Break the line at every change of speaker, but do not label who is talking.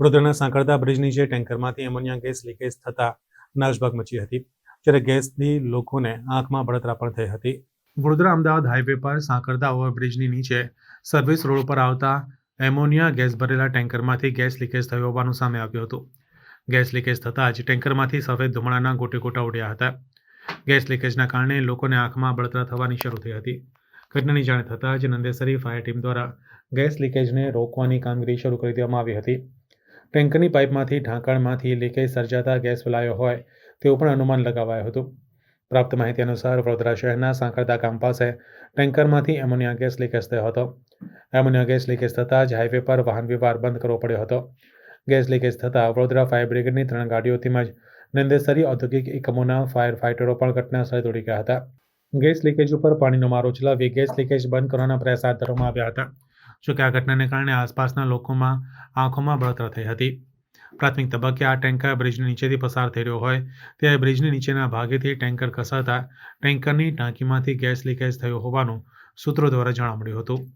વડોદરાના સાંકળતા બ્રિજ નીચે ટેન્કરમાંથી ammonia gas leakage થતા નાશભાગ મચી હતી, જ્યારે ગેસથી લોકોને આંખમાં બળતરા પણ થઈ હતી. વડોદરા અમદાવાદ હાઈવે પર સાંકળતા ઓવરબ્રિજની નીચે સર્વિસ રોડ પર આવતા એમોનિયા ગેસ ભરેલા ટેન્કરમાંથી ગેસ લીકેજ થયો હોવાનું સામે આવ્યું હતું. ગેસ લીકેજ થતાં જ ટેન્કરમાંથી સફેદ ધુમાડાના ગોટે ગોટા ઉડ્યા હતા. ગેસ લીકેજના કારણે લોકોને આંખમાં બળતરા થવાની શરૂ થઈ હતી. ઘટનાની જાણ થતાં જ નંદેસરી ફાયર ટીમ દ્વારા ગેસ લીકેજને રોકવાની કામગીરી શરૂ કરી દેવામાં આવી હતી. ટેન્કરની પાઇપમાંથી ઢાંકણમાંથી લીકેજ સર્જાતા ગેસ ફેલાયો હોય તેવું પણ અનુમાન લગાવાયું હતું. પ્રાપ્ત માહિતી અનુસાર વડોદરા શહેરના સાંકળતા ગામ પાસે ટેન્કરમાંથી એમોનિયા ગેસ લીકેજ થયો હતો. એમોનિયા ગેસ લીકેજ થતાં જ હાઈવે પર વાહન વ્યવહાર બંધ કરવો પડ્યો હતો. ગેસ લીકેજ થતાં વડોદરા ફાયર બ્રિગેડની ત્રણ ગાડીઓ તેમજ નંદેસરી ઔદ્યોગિક એકમોના ફાયર ફાઇટરો પણ ઘટના સ્થળે દોડી ગયા હતા. ગેસ લીકેજ ઉપર પાણીનો મારો ચલાવી ગેસ લીકેજ બંધ કરવાના પ્રયાસ હાથ ધરવામાં આવ્યા હતા. જોકે આ ઘટનાને કારણે આસપાસના લોકોમાં આંખોમાં બળતરા થઈ હતી. પ્રાથમિક તબક્કે આ ટેન્કર બ્રિજની નીચેથી પસાર થઈ રહ્યો હોય ત્યારે બ્રિજની નીચેના ભાગેથી ટેન્કર ખસાતા ટેન્કરની ટાંકીમાંથી ગેસ લીકેજ થયો હોવાનું સૂત્રો દ્વારા જાણવા મળ્યું હતું.